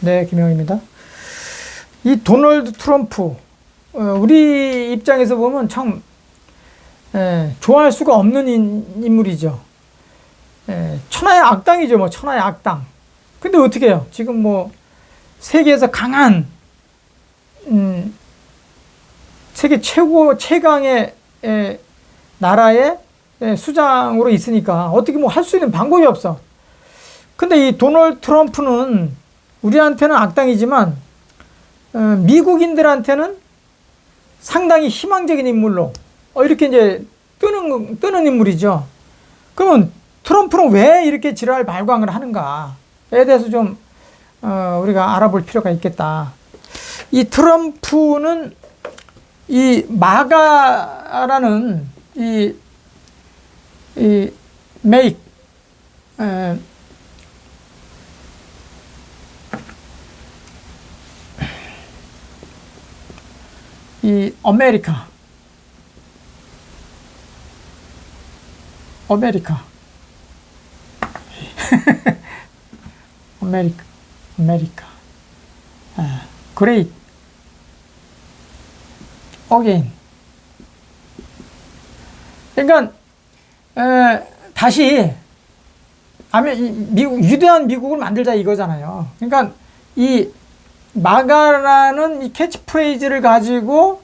네, 김영입니다. 이 도널드 트럼프, 어, 우리 입장에서 보면 참, 에, 좋아할 수가 없는 인, 인물이죠. 에, 천하의 악당이죠, 뭐, 천하의 악당. 근데 어떻게 해요? 지금 뭐, 세계에서 강한, 음, 세계 최고, 최강의, 에, 나라의 에, 수장으로 있으니까 어떻게 뭐 할 수 있는 방법이 없어. 근데 이 도널드 트럼프는 우리한테는 악당이지만 어, 미국인들한테는 상당히 희망적인 인물로 어, 이렇게 이제 뜨는 뜨는 인물이죠. 그러면 트럼프는 왜 이렇게 지랄 발광을 하는가에 대해서 좀 어, 우리가 알아볼 필요가 있겠다. 이 트럼프는 이 마가라는 이, 이 에, 이 아메리카. 아메리카. 아메리카 아메리카. 아, 그레이트. 어게인. 그러니까 에, 다시 아메 이 미국 위대한 미국을 만들자 이거잖아요. 그러니까 이 마가라는 이 캐치프레이즈를 가지고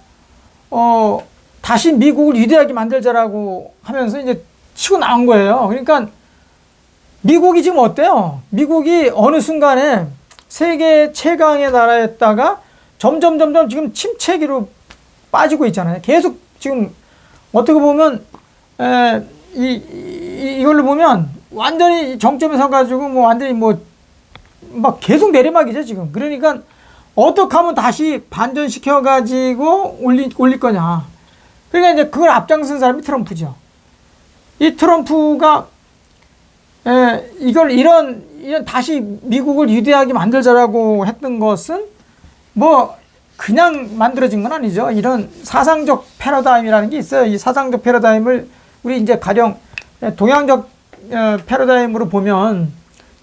어 다시 미국을 위대하게 만들자라고 하면서 이제 치고 나온 거예요. 그러니까 미국이 지금 어때요? 미국이 어느 순간에 세계 최강의 나라였다가 점점 점점 지금 침체기로 빠지고 있잖아요. 계속 지금 어떻게 보면 에, 이, 이 이걸로 보면 완전히 정점에 서 가지고 뭐 완전히 뭐 막 계속 내리막이죠 지금. 그러니까 어떻게 하면 다시 반전시켜 가지고 올리, 올릴 거냐. 그러니까 이제 그걸 앞장선 사람이 트럼프죠. 이 트럼프가 에, 이걸 이런 이런 다시 미국을 위대하게 만들자라고 했던 것은 뭐 그냥 만들어진 건 아니죠. 이런 사상적 패러다임이라는 게 있어요. 이 사상적 패러다임을 우리 이제 가령 동양적 어, 패러다임으로 보면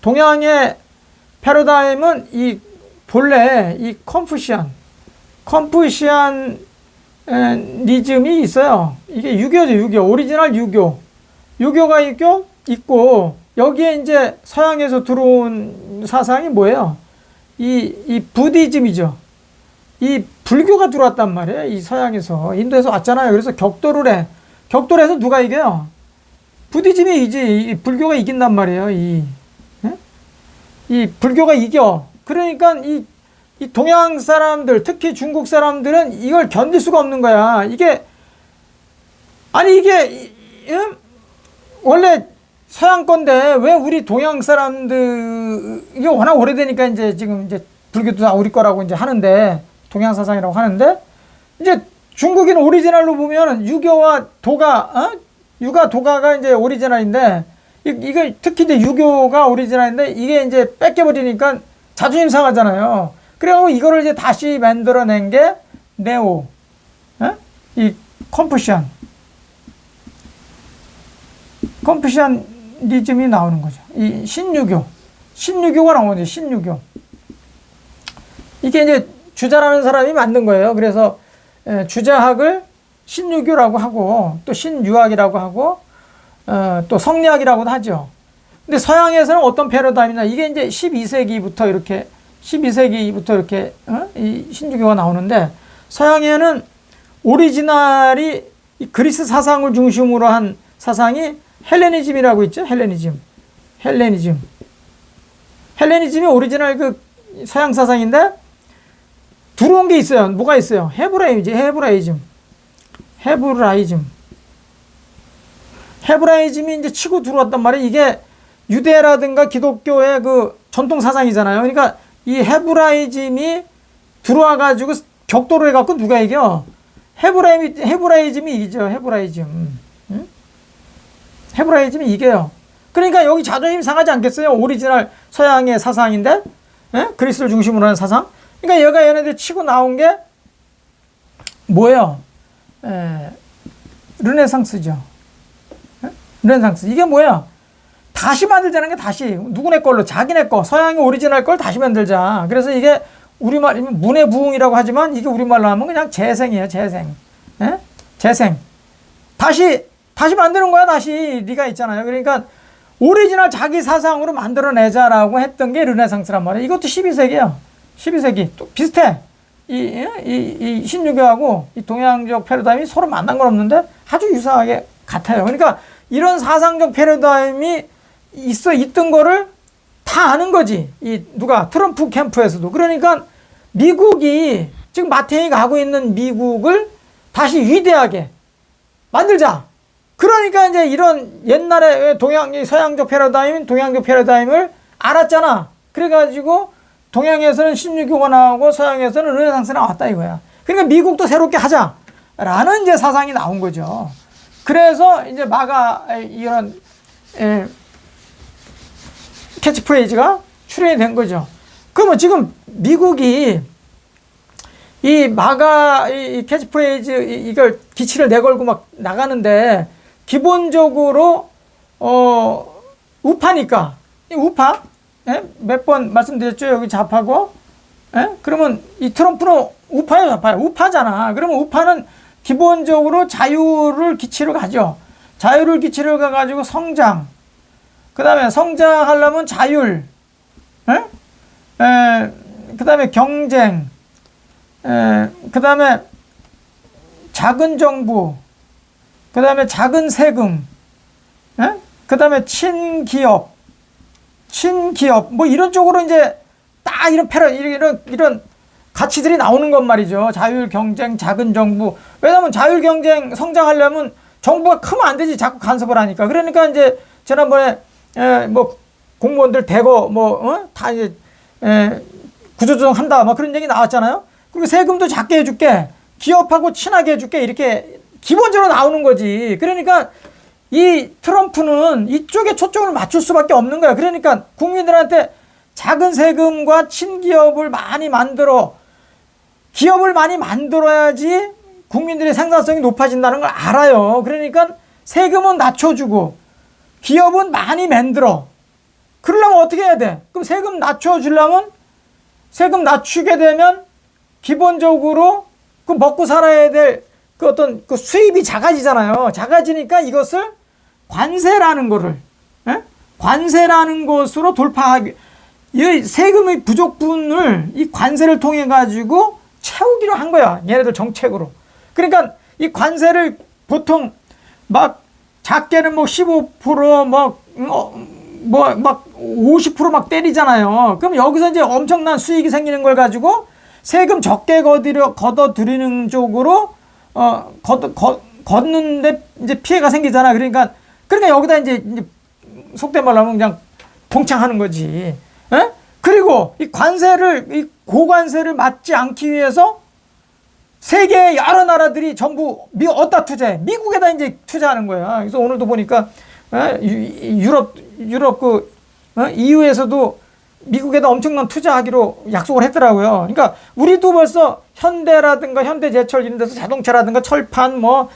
동양의 패러다임은 이 본래 이 컨푸시안 에, 니즘이 있어요. 이게 유교죠, 유교. 오리지널 유교. 유교가 있고, 있고, 여기에 이제 서양에서 들어온 사상이 뭐예요? 이, 이 부디즘이죠. 이 불교가 들어왔단 말이에요. 이 서양에서. 인도에서 왔잖아요. 그래서 격돌을 해. 격돌해서 누가 이겨요? 부디즘이 이제 이 불교가 이긴단 말이에요. 이, 예? 이 불교가 이겨. 그러니까 이, 이 동양 사람들, 특히 중국 사람들은 이걸 견딜 수가 없는 거야. 이게, 아니, 이게, 이- 음? 원래 서양 건데 왜 우리 동양 사람들, 이게 워낙 오래되니까 이제 지금 이제 불교도 다 우리 거라고 이제 하는데, 동양 사상이라고 하는데, 이제 중국인 오리지널로 보면 유교와 도가, 어? 유가 도가가 이제 오리지널인데, 이, 이게 특히 이제 유교가 오리지널인데, 이게 이제 뺏겨버리니까 자존심 상하잖아요. 그래갖고 이거를 이제 다시 만들어낸 게 네오, 어? 이 컨푸시안. 컨푸시안리즘이 나오는 거죠. 이 신유교. 신유교가 나오는 거죠. 신유교. 이게 이제 주자라는 사람이 만든 거예요. 그래서 에, 주자학을 신유교라고 하고 또 신유학이라고 하고 어, 또 성리학이라고도 하죠. 근데 서양에서는 어떤 패러다임이냐 이게 이제 12세기부터 이렇게 12세기부터 이렇게 어? 이 신주교가 나오는데 서양에는 오리지널이 이 그리스 사상을 중심으로 한 사상이 헬레니즘이라고 있죠. 헬레니즘. 헬레니즘. 헬레니즘이 오리지널 그 서양 사상인데 들어온 게 있어요. 뭐가 있어요? 헤브라이즘, 헤브라이즘. 헤브라이즘. 헤브라이즘이 이제 치고 들어왔단 말이에요. 이게 유대라든가 기독교의 그 전통 사상이잖아요. 그러니까 이 헤브라이즘이 들어와 가지고 격돌을 해 갖고 누가 이겨? 헤브라이 헤브라이즘이 이기죠. 헤브라이즘. 응? 헤브라이즘이 이겨요. 그러니까 여기 자존심 상하지 않겠어요? 오리지널 서양의 사상인데 예? 그리스를 중심으로 하는 사상. 그러니까 얘가 얘네들 치고 나온 게 뭐예요? 에, 르네상스죠. 예? 르네상스. 이게 뭐야? 다시 만들자는 게 다시 누구네 걸로 자기네 거 서양의 오리지널 걸 다시 만들자. 그래서 이게 우리말 문의 부흥이라고 하지만 이게 우리말로 하면 그냥 재생이에요, 재생. 예? 재생. 다시 다시 만드는 거야, 다시 리가 있잖아요. 그러니까 오리지널 자기 사상으로 만들어내자라고 했던 게 르네상스란 말이에요. 이것도 12세기야. 12세기. 또 비슷해. 이, 이, 이 신유교하고 이 동양적 패러다임이 서로 만난 건 없는데 아주 유사하게 같아요. 그러니까 이런 사상적 패러다임이 있어 있던 거를 다 아는 거지. 이 누가 트럼프 캠프에서도. 그러니까 미국이 지금 마태이가 하고 있는 미국을 다시 위대하게 만들자. 그러니까 이제 이런 옛날에 동양 서양적 패러다임, 동양적 패러다임을 알았잖아. 그래가지고 동양에서는 신유교가 나오고 서양에서는 르네상스가 나왔다 이거야. 그러니까 미국도 새롭게 하자라는 이제 사상이 나온 거죠. 그래서 이제 마가 이런 에, 캐치프레이즈가 출현이 된 거죠. 그러면 지금 미국이 이 마가 이 캐치프레이즈 이걸 기치를 내걸고 막 나가는데 기본적으로 어 우파니까. 이 우파? 예? 몇번 말씀드렸죠? 여기 좌파고? 예? 그러면 이 트럼프는 우파예요 좌파예요? 우파잖아. 그러면 우파는 기본적으로 자유를 기치로 가죠. 자유를 기치로 가가지고 성장 그 다음에 성장하려면 자율 그 다음에 경쟁 그 다음에 작은 정부 그 다음에 작은 세금, 예? 그 다음에 친기업, 친기업, 뭐 이런 쪽으로 이제 딱 이런 패러, 이런, 이런 가치들이 나오는 것 말이죠. 자율 경쟁, 작은 정부. 왜냐면 자율 경쟁 성장하려면 정부가 크면 안 되지. 자꾸 간섭을 하니까. 그러니까 이제 지난번에, 에, 뭐, 공무원들 대거 뭐, 어? 다 이제, 에, 구조조정 한다. 막 그런 얘기 나왔잖아요. 그리고 세금도 작게 해줄게. 기업하고 친하게 해줄게. 이렇게 기본적으로 나오는 거지. 그러니까 이 트럼프는 이쪽에 초점을 맞출 수밖에 없는 거야. 그러니까 국민들한테 작은 세금과 친기업을 많이 만들어 기업을 많이 만들어야지 국민들의 생산성이 높아진다는 걸 알아요. 그러니까 세금은 낮춰주고 기업은 많이 만들어. 그러려면 어떻게 해야 돼? 그럼 세금 낮춰주려면 세금 낮추게 되면 기본적으로 그 먹고 살아야 될 그 어떤 그 수입이 작아지잖아요. 작아지니까 이것을 관세라는 거를 에? 예? 관세라는 것으로 돌파하기 이 세금의 부족분을 이 관세를 통해 가지고 채우기로 한 거야. 얘네들 정책으로. 그러니까 이 관세를 보통 막 작게는 뭐 15%막 어, 뭐 막 50%막 때리잖아요. 그럼 여기서 이제 엄청난 수익이 생기는 걸 가지고 세금 적게 걷어 걷어 들이는 쪽으로 어, 걷, 걷, 걷는데 이제 피해가 생기잖아. 그러니까, 그러니까 여기다 이제, 이제 속된 말로 하면 그냥 동창하는 거지. 에? 그리고 이 관세를, 이 고관세를 맞지 않기 위해서 세계 여러 나라들이 전부 미, 어디다 투자해? 미국에다 이제 투자하는 거야. 그래서 오늘도 보니까, 에? 유럽, 유럽 그, 어? EU에서도 미국에다 엄청난 투자하기로 약속을 했더라고요. 그러니까 우리도 벌써 현대라든가 현대제철 이런 데서 자동차라든가 철판 뭐,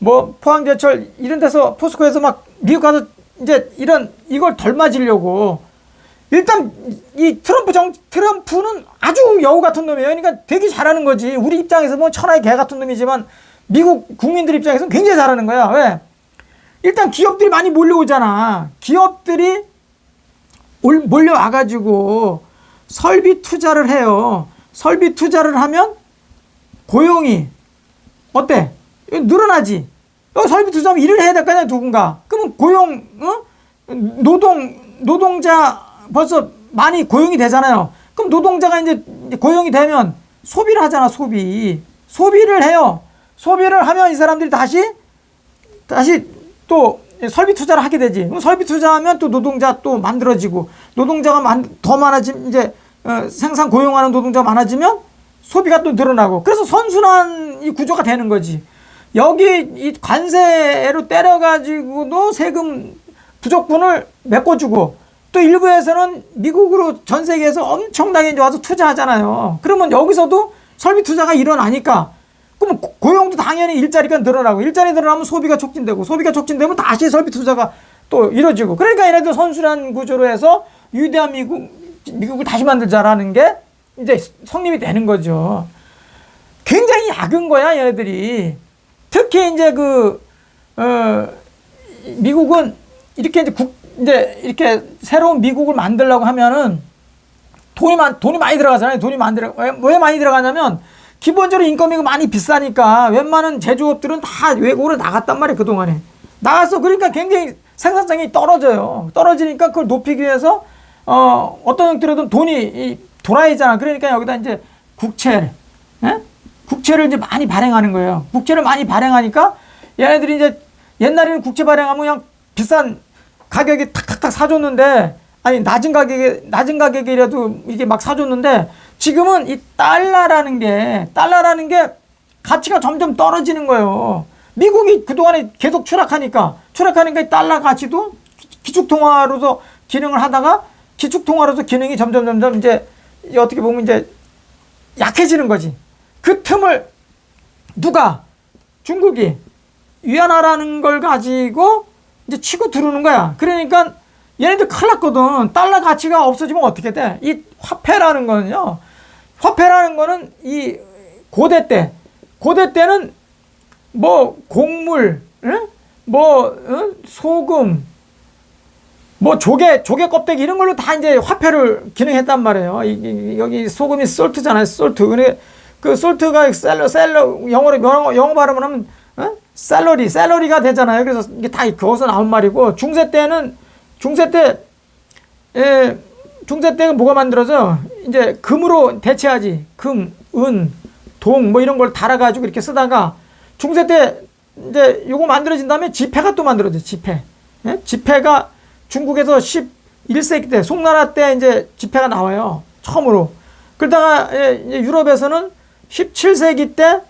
뭐 포항제철 이런 데서 포스코에서 막 미국 가서 이제 이런 이걸 덜 맞으려고 일단 이 트럼프 정 트럼프는 아주 여우 같은 놈이에요. 그러니까 되게 잘하는 거지. 우리 입장에서 뭐 천하의 개 같은 놈이지만 미국 국민들 입장에서는 굉장히 잘하는 거야. 왜? 일단 기업들이 많이 몰려오잖아. 기업들이 몰려와가지고 설비 투자를 해요. 설비 투자를 하면 고용이 어때? 늘어나지. 설비 투자하면 일을 해야 될 거 아니야, 누군가. 그러면 고용, 어? 노동, 노동자 벌써 많이 고용이 되잖아요. 그럼 노동자가 이제 고용이 되면 소비를 하잖아, 소비. 소비를 해요. 소비를 하면 이 사람들이 다시, 다시 또 설비 투자를 하게 되지. 그럼 설비 투자하면 또 노동자 또 만들어지고 노동자가 만, 더 많아지면 이제 어, 생산 고용하는 노동자가 많아지면 소비가 또 늘어나고 그래서 선순환 이 구조가 되는 거지. 여기 이 관세로 때려가지고도 세금 부족분을 메꿔주고 또 일부에서는 미국으로 전 세계에서 엄청나게 이제 와서 투자하잖아요. 그러면 여기서도 설비 투자가 일어나니까 그럼 고용도 당연히 일자리가 늘어나고 일자리 늘어나면 소비가 촉진되고 소비가 촉진되면 다시 설비 투자가 또 이루어지고 그러니까 얘네들 선순환 구조로 해서 유대한 미국 미국을 다시 만들자라는 게 이제 성립이 되는 거죠. 굉장히 약은 거야 얘네들이 특히 이제 그 어, 미국은 이렇게 이제 국 이제 이렇게 새로운 미국을 만들려고 하면은 돈이 많 돈이 많이 들어가잖아요. 돈이 많이 들어 왜, 왜 많이 들어가냐면 기본적으로 인건비가 많이 비싸니까 웬만한 제조업들은 다 외국으로 나갔단 말이에요 그 동안에 나가서 그러니까 굉장히 생산성이 떨어져요. 떨어지니까 그걸 높이기 위해서 어 어떤 형태로든 돈이 이, 돌아야잖아. 그러니까 여기다 이제 국채, 예? 국채를 이제 많이 발행하는 거예요. 국채를 많이 발행하니까 얘네들이 이제 옛날에는 국채 발행하면 그냥 비싼 가격에 탁탁탁 사줬는데 아니 낮은 가격에 낮은 가격이라도 이게 막 사줬는데 지금은 이 달러라는 게 달러라는 게 가치가 점점 떨어지는 거예요. 미국이 그동안에 계속 추락하니까 추락하니까 이 달러 가치도 기축통화로서 기능을 하다가 기축통화로서 기능이 점점 점점 이제 어떻게 보면 이제 약해지는 거지. 그 틈을 누가 중국이 위안화라는 걸 가지고 이제 치고 들어오는 거야. 그러니까 얘네들 큰일 났거든. 달러 가치가 없어지면 어떻게 돼? 이 화폐라는 거는요. 화폐라는 거는 이 고대 때, 고대 때는 뭐 곡물, 응? 뭐 응? 소금, 뭐 조개, 조개 껍데기 이런 걸로 다 이제 화폐를 기능했단 말이에요. 이, 이, 여기 소금이 솔트잖아요. 솔트. 근데 그 솔트가 셀러, 셀러, 영어로, 영어, 영어 발음을 하면, 어? 셀러리, 셀러리가 되잖아요. 그래서 이게 다 그것서 나온 말이고, 중세 때는, 중세 때, 에, 중세 때는 뭐가 만들어져? 이제 금으로 대체하지. 금, 은, 동, 뭐 이런 걸 달아가지고 이렇게 쓰다가, 중세 때 이제 요거 만들어진 다음에 지폐가 또 만들어져, 지폐. 예? 지폐가 중국에서 11세기 때, 송나라 때 이제 지폐가 나와요. 처음으로. 그러다가 예, 유럽에서는 17세기 때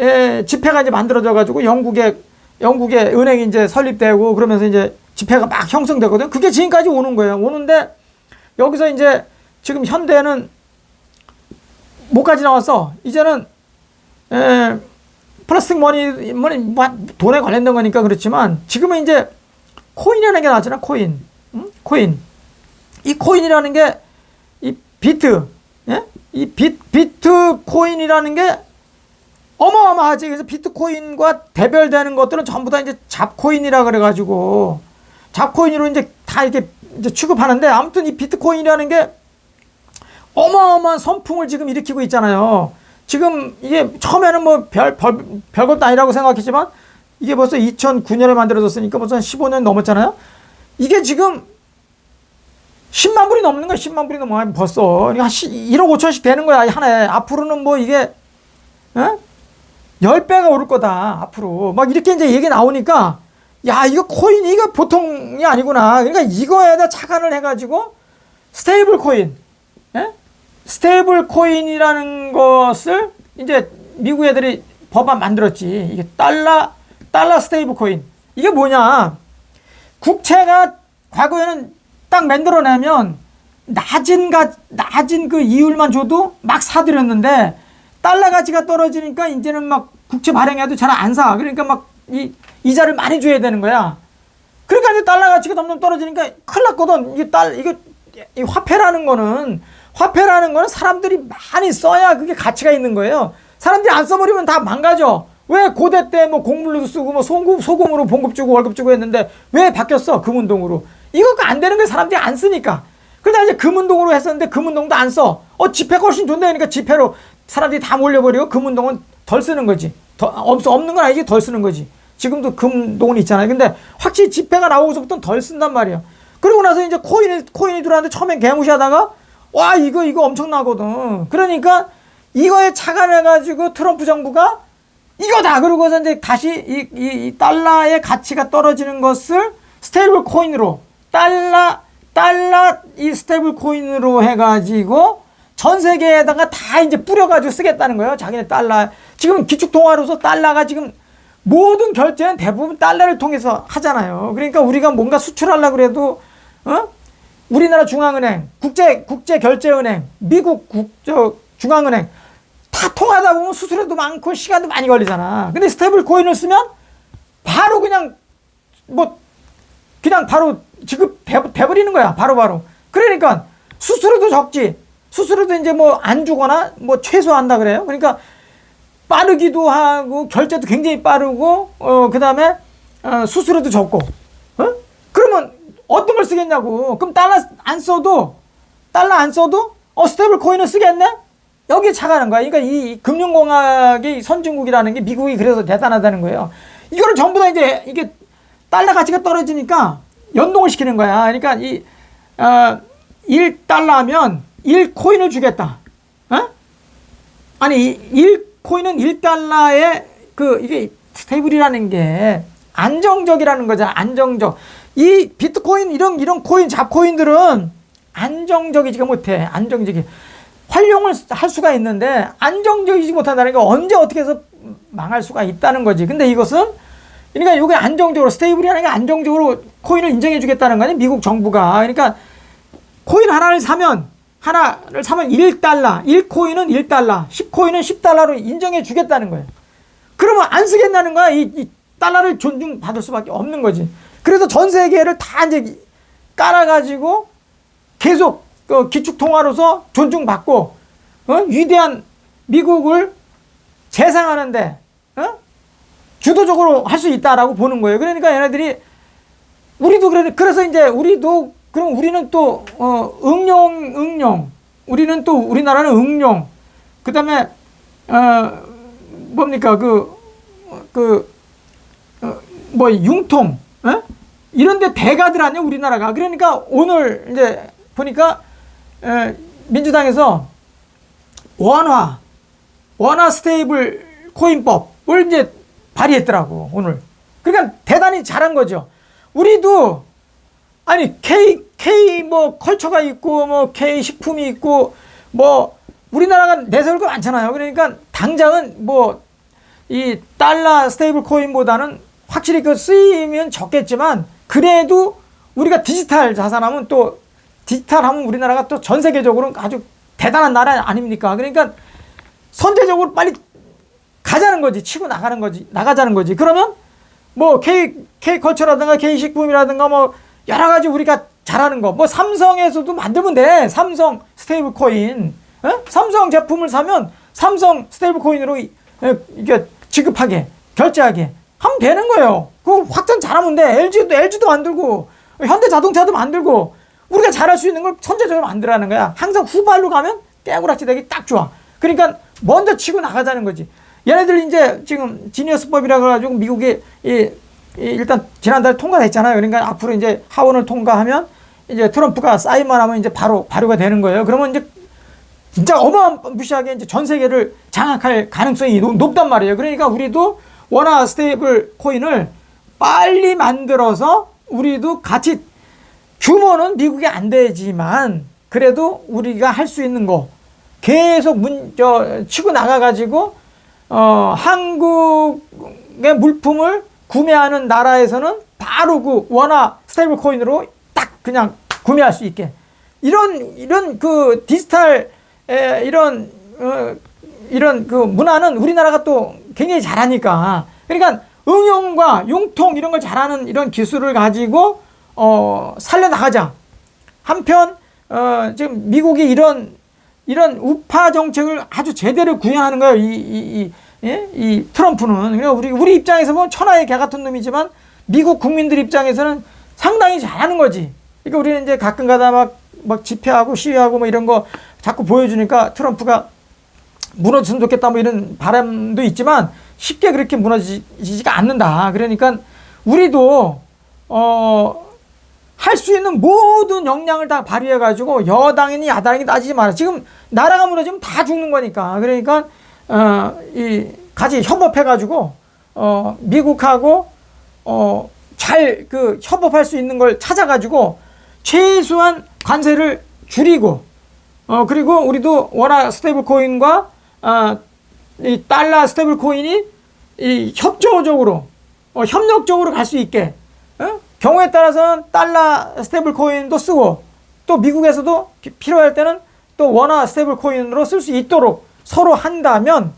예, 지폐가 이제 만들어져 가지고 영국의 영국의 은행이 이제 설립되고 그러면서 이제 지폐가 막 형성되거든요. 그게 지금까지 오는 거예요. 오는데 여기서 이제 지금 현대는 뭐까지 나왔어? 이제는 에, 플라스틱 머니, 머니 뭐 돈에 관련된 거니까 그렇지만 지금은 이제 코인이라는 게 나왔잖아. 코인, 응? 코인. 이 코인이라는 게 이 비트, 예? 이 비, 비트 코인이라는 게 어마어마하지. 그래서 비트코인과 대별되는 것들은 전부 다 이제 잡코인이라 그래가지고 잡코인으로 이제 다 이렇게 이제 취급하는데 아무튼 이 비트코인이라는 게 어마어마한 선풍을 지금 일으키고 있잖아요. 지금 이게 처음에는 뭐 별, 별, 별것도 아니라고 생각했지만 이게 벌써 2009년에 만들어졌으니까 벌써 한 15년 넘었잖아요. 이게 지금 10만 불이 넘는 거야. 10만 불이 넘어 벌써. 그러니까 1억 5천씩 되는 거야. 한 해. 앞으로는 뭐 이게 어? 10배가 오를 거다. 앞으로. 막 이렇게 이제 얘기 나오니까 야, 이거 코인이 이거 보통이 아니구나. 그러니까 이거에다 착안을 해 가지고 스테이블 코인. 예? 스테이블 코인이라는 것을 이제 미국 애들이 법안 만들었지. 이게 달러 달러 스테이블 코인. 이게 뭐냐? 국채가 과거에는 딱 만들어내면 낮은 가 낮은 그 이율만 줘도 막 사들였는데 달러 가치가 떨어지니까 이제는 막 국채 발행해도 잘 안 사. 그러니까 막 이 이자를 많이 줘야 되는 거야. 그러니까 이제 달러 가치가 점점 떨어지니까 큰일 났거든. 이게 달 이거 이 화폐라는 거는 화폐라는 거는 사람들이 많이 써야 그게 가치가 있는 거예요. 사람들이 안 써버리면 다 망가져. 왜 고대 때 뭐 곡물로도 쓰고 뭐 소금, 소금으로 봉급 주고 월급 주고 했는데 왜 바뀌었어? 금운동으로. 이거 안 되는 거 사람들이 안 쓰니까. 그러다 이제 금운동으로 했었는데 금운동도 안 써. 어, 지폐가 훨씬 좋다니까 지폐로 사람들이 다 몰려버리고 금운동은 덜 쓰는 거지. 더, 없는 건 아니지 덜 쓰는 거지. 지금도 금동은 있잖아요. 근데 확실히 지폐가 나오고서부터는 덜 쓴단 말이에요. 그러고 나서 이제 코인이, 코인이 들어왔는데 처음엔 개무시하다가 와, 이거, 이거 엄청나거든. 그러니까 이거에 착안해가지고 트럼프 정부가 이거다! 그러고서 이제 다시 이, 이, 이 달러의 가치가 떨어지는 것을 스테이블 코인으로 달러, 달러 이 스테이블 코인으로 해가지고 전 세계에다가 다 이제 뿌려가지고 쓰겠다는 거예요. 자기네 달러. 지금 기축통화로서 달러가 지금 모든 결제는 대부분 달러를 통해서 하잖아요. 그러니까 우리가 뭔가 수출하려고 그래도, 어? 우리나라 중앙은행, 국제, 국제결제은행, 미국 국저 중앙은행, 다 통하다 보면 수수료도 많고 시간도 많이 걸리잖아. 근데 스테이블 코인을 쓰면 바로 그냥 뭐 그냥 바로 지급 돼, 돼버리는 거야. 바로바로. 그러니까 수수료도 적지. 수수료도 이제 뭐 안 주거나 뭐 최소한다 그래요. 그러니까 빠르기도 하고 결제도 굉장히 빠르고 어 그다음에 어, 수수료도 적고. 어? 그러면 어떤 걸 쓰겠냐고. 그럼 달러 안 써도 달러 안 써도 어 스테이블 코인을 쓰겠네? 여기에 차가는 거야. 그러니까 이 금융공학의 선진국이라는 게 미국이 그래서 대단하다는 거예요. 이거를 전부 다 이제 이게 달러 가치가 떨어지니까 연동을 시키는 거야. 그러니까 이, 어, 1달러면 1코인을 주겠다. 어? 아니, 1코인은 1달러에 그, 이게 스테이블이라는 게 안정적이라는 거잖아. 안정적. 이 비트코인, 이런, 이런 코인, 잡코인들은 안정적이지가 못해. 안정적이. 활용을 할 수가 있는데 안정적이지 못한다는 게 언제 어떻게 해서 망할 수가 있다는 거지. 근데 이것은 그러니까 이게 안정적으로 스테이블이라는 게 안정적으로 코인을 인정해 주겠다는 거 아니야? 미국 정부가. 그러니까 코인 하나를 사면 하나를 사면 1달러, 1코인은 1달러, 10코인은 10달러로 인정해 주겠다는 거예요. 그러면 안 쓰겠다는 거야. 이, 이 달러를 존중받을 수밖에 없는 거지. 그래서 전 세계를 다 이제 깔아가지고 계속 그 기축통화로서 존중받고 어? 위대한 미국을 재상하는데 어? 주도적으로 할 수 있다라고 보는 거예요. 그러니까 얘네들이 우리도 그래 그래서 이제 우리도 그럼 우리는 또 어, 응용 응용 우리는 또 우리나라는 응용 그다음에 어 뭡니까 그그 어, 뭐 융통 어? 이런데 대가들 아니야 우리나라가 그러니까 오늘 이제 보니까 에, 민주당에서 원화 원화 스테이블 코인법을 이제 발의했더라고 오늘. 그러니까 대단히 잘한 거죠. 우리도 아니 K K 뭐 컬처가 있고 뭐 K 식품이 있고 뭐 우리나라가 내세울 거 많잖아요. 그러니까 당장은 뭐 이 달러 스테이블 코인보다는 확실히 그 쓰이면 적겠지만 그래도 우리가 디지털 자산하면 또 디지털 하면 우리나라가 또 전 세계적으로 아주 대단한 나라 아닙니까? 그러니까 선제적으로 빨리 가자는 거지. 치고 나가는 거지. 나가자는 거지. 그러면 뭐 K, K컬처라든가 K식품이라든가 뭐 여러 가지 우리가 잘하는 거. 뭐 삼성에서도 만들면 돼. 삼성 스테이블 코인. 어? 삼성 제품을 사면 삼성 스테이블 코인으로 이게 지급하게, 결제하게 하면 되는 거예요. 그 확장 잘하면 돼. LG도, LG도 만들고, 현대 자동차도 만들고, 우리가 잘할 수 있는 걸 선제적으로 만들라는 거야. 항상 후발로 가면 깨구락지 되기 딱 좋아. 그러니까 먼저 치고 나가자는 거지. 얘네들 이제 지금 지니어스법이라 그래가지고 미국이 이, 이 일단 지난달에 통과됐잖아요. 그러니까 앞으로 이제 하원을 통과하면 이제 트럼프가 사인만 하면 이제 바로 발효가 되는 거예요. 그러면 이제 진짜 어마무시하게 이제 전 세계를 장악할 가능성이 높, 단 말이에요. 그러니까 우리도 원화 스테이블 코인을 빨리 만들어서 우리도 같이 규모는 미국이 안 되지만 그래도 우리가 할 수 있는 거 계속 문, 저, 치고 나가가지고, 어, 한국의 물품을 구매하는 나라에서는 바로 그 원화 스테이블 코인으로 딱 그냥 구매할 수 있게. 이런, 이런 그 디지털, 에, 이런, 어, 이런 그 문화는 우리나라가 또 굉장히 잘하니까. 그러니까 응용과 융통 이런 걸 잘하는 이런 기술을 가지고, 어, 살려나가자. 한편, 어, 지금 미국이 이런 이런 우파 정책을 아주 제대로 구현하는 거예요. 이, 이, 이, 예? 이 트럼프는. 그러니까 우리, 우리 입장에서 보면 천하의 개 같은 놈이지만 미국 국민들 입장에서는 상당히 잘하는 거지. 그러니까 우리는 이제 가끔 가다 막, 막 집회하고 시위하고 뭐 이런 거 자꾸 보여주니까 트럼프가 무너졌으면 좋겠다 뭐 이런 바람도 있지만 쉽게 그렇게 무너지지가 않는다. 그러니까 우리도, 어, 할 수 있는 모든 역량을 다 발휘해가지고 여당이니 야당이니 따지지 마라. 지금 나라가 무너지면 다 죽는 거니까. 그러니까 어, 이 같이 협업해가지고 어, 미국하고 어, 잘 그 협업할 수 있는 걸 찾아가지고 최소한 관세를 줄이고 어, 그리고 우리도 원화 스테이블 코인과 어, 이 달러 스테이블 코인이 이 협조적으로 어, 협력적으로 갈 수 있게 어? 경우에 따라서는 달러 스테이블 코인도 쓰고 또 미국에서도 필요할 때는 또 원화 스테이블 코인으로 쓸 수 있도록 서로 한다면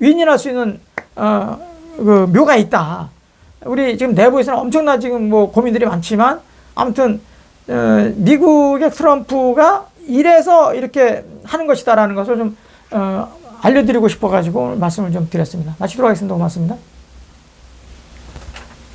윈윈할 수 있는 어, 그 묘가 있다. 우리 지금 내부에서는 엄청나 지금 뭐 고민들이 많지만 아무튼 어, 미국의 트럼프가 이래서 이렇게 하는 것이다라는 것을 좀 어, 알려드리고 싶어가지고 오늘 말씀을 좀 드렸습니다. 마치도록 하겠습니다. 고맙습니다.